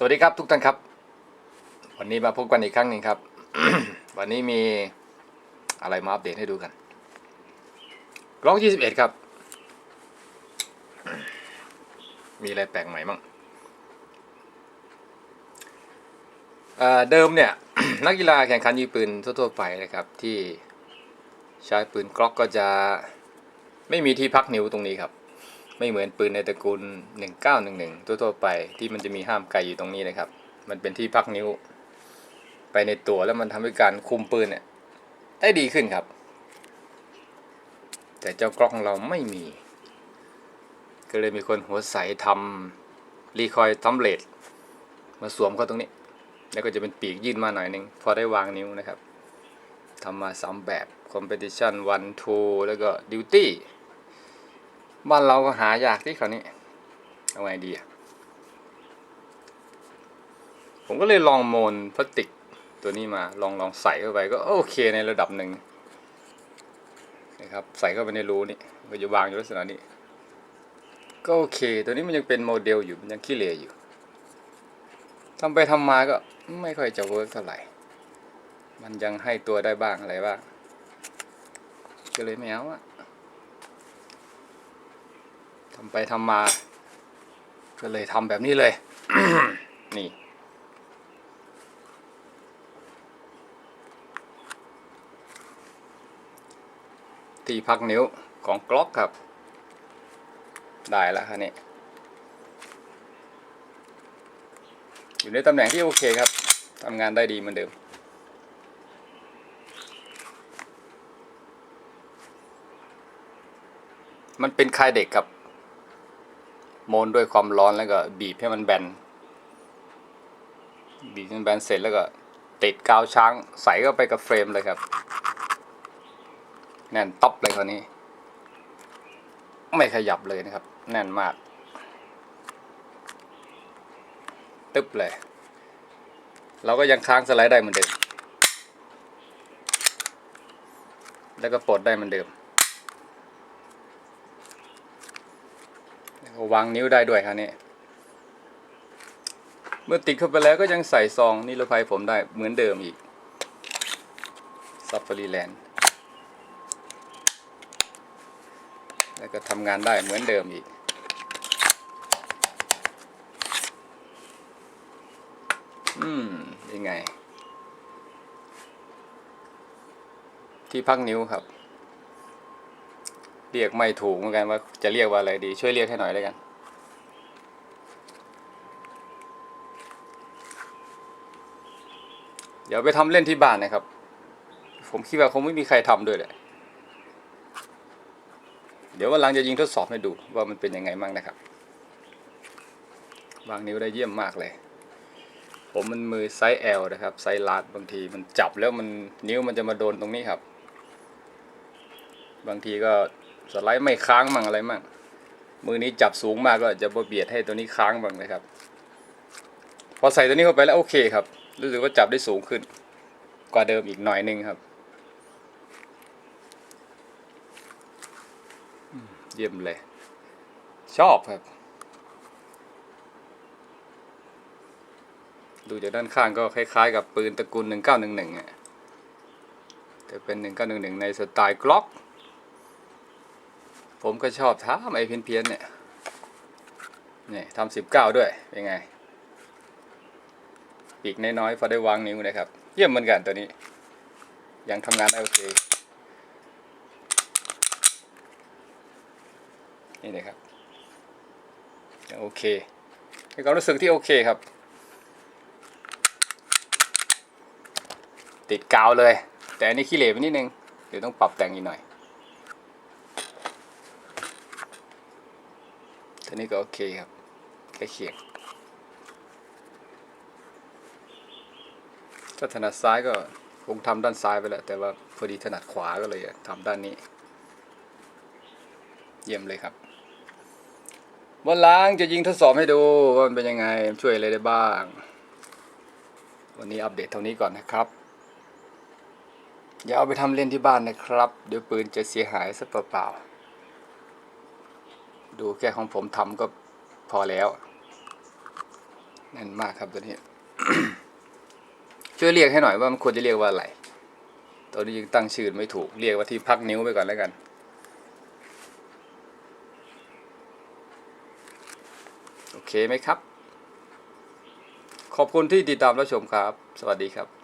สวัสดีครับทุกท่านครับ วันนี้มาพบกันอีกครั้งหนึ่งครับ วันนี้มีอะไรมาอัปเดตให้ดูกันกล้อง21ครับ มีอะไรแปลกใหม่มั่งเเดิมเนี่ย นักกีฬาแข่งขันยิงปืนทั่วๆไปนะครับ ที่ใช้ปืนกล็อกก็จะไม่มีที่พักนิ้วตรงนี้ครับ ไม่เหมือนปืนในตระกูล 1911 ทั่วๆไปที่มันจะมีห้ามไกลอยู่ตรงนี้นะครับ มันเป็นที่พักนิ้ว ไปในตัวแล้วมันทำให้การคุมปืนเนี่ยได้ดีขึ้นครับ แต่เจ้ากล้องของเราไม่มี ก็เลยมีคนหัวใสทำรีคอยทัมเลตมาสวมเข้าตรงนี้ แล้วก็จะเป็นปีกยื่นมาหน่อยหนึง พอได้วางนิ้วนะครับทำมาสามแบบ Competition 1 2แล้วก็ Duty บ้านเราก็หายากที่คราวนี้เอาไงดีอะผมก็เลยลองโมนพลาสติกตัวนี้มาลองลองใส่เข้าไปก็โอเคในระดับหนึ่งนะครับใส่เข้าไปในรูนี่ก็จะวางอยู่ลักษณะนี้ ก็โอเค ตัวนี้มันยังเป็นโมเดลอยู่มันยังขี้เหร่อยู่ทำไปทำมาก็ไม่ค่อยจะเวิร์กเท่าไหร่ มันยังให้ตัวได้บ้างอะไรบ้างก็เลยไม่เอาอะ ทำไปทำมา ก็เลยทำแบบนี้เลย นี่ที่พักนิ้วของกล็อกครับ ได้แล้วครับนี่อยู่ในตำแหน่งที่โอเคครับทำงานได้ดีเหมือนเดิม มันเป็นคายเด็กครับ โมนด้วยความร้อนแล้วก็บีบให้มันแบน บีบให้มันแบนเสร็จแล้วก็ติดกาวช้างใส่เข้าไปกับเฟรมเลยครับ แน่นต๊อปเลยคราวนี้ ไม่ขยับเลยนะครับ แน่นมาก ตึ๊บเลย เราก็ยังค้างสไลด์ได้เหมือนเดิม แล้วก็ปลดได้เหมือนเดิม วางนิ้วได้ด้วยครับนี่เมื่อติดเข้าไปแล้วก็ยังใส่ซองนิรภัยผมได้เหมือนเดิมอีกซัฟฟารีแลนด์แล้วก็ทำงานได้เหมือนเดิมอีก อืม ยังไง ที่พักนิ้วครับ เรียกไม่ถูกเหมือนกันว่าจะเรียกว่าอะไรดี ช่วยเรียกให้หน่อยแล้วกัน เดี๋ยวไปทำเล่นที่บ้านนะครับ ผมคิดว่าคงไม่มีใครทำด้วยแหละเดี๋ยววันหลังจะยิงทดสอบให้ดูว่ามันเป็นยังไงบ้างนะครับวางนิ้วได้เยี่ยมมากเลย ผมมันมือไซส์ L นะครับ ไซส์ลาร์จบางทีมันจับแล้วมันนิ้วมันจะมาโดนตรงนี้ครับ บางทีก็ สไลด์ไม่ค้างมั่งอะไรมั่งมือนี้จับสูงมากก็จะบ่เบียดให้ตัวนี้ค้างบ้างนะครับ พอใส่ตัวนี้เข้าไปแล้วโอเคครับ รู้สึกว่าจับได้สูงขึ้น กว่าเดิมอีกหน่อยนึงครับ เยี่ยมเลย ชอบครับ ดูจากด้านข้างก็คล้ายๆ กับปืนตระกูล 1911อะแต่เป็น 1911 ในสไตล์กล็อก ผมก็ชอบทำไอ้เพี้ยนๆเนี่ยนี่ทำสิบเก้าด้วย เป็นไง ปีกน้อยๆพอได้วางนิ้วนะครับ เยี่ยมเหมือนกันตัวนี้ ยังทำงานได้โอเค นี่นะครับยังโอเคให้ความรู้สึกที่โอเคครับ ติดกาวเลย แต่อันนี้ขี้เหร่ไปนิดนึง เดี๋ยวต้องปรับแต่งอีกหน่อย ทีนี้ก็โอเคครับใกล้เคียงถ้าถนัดซ้ายก็คงทำด้านซ้ายไปแหละแต่ว่าพอดีถนัดขวาก็เลยทำด้านนี้ เยี่ยมเลยครับวันล้างจะยิงทดสอบให้ดูว่ามันเป็นยังไงช่วยอะไรได้บ้าง วันนี้อัปเดตเท่านี้ก่อนนะครับ อย่าเอาไปทำเล่นที่บ้านนะครับ เดี๋ยวปืนจะเสียหายซะเปล่าๆ ดูแค่ของผมทำก็พอแล้วแน่นมากครับตัวนี้ ช่วยเรียกให้หน่อยว่ามันควรจะเรียกว่าอะไรตัวนี้ยังตั้งชื่อไม่ถูก เรียกว่าที่พักนิ้วไปก่อนแล้วกันโอเคไหมครับ ขอบคุณที่ติดตามรับชมครับ สวัสดีครับ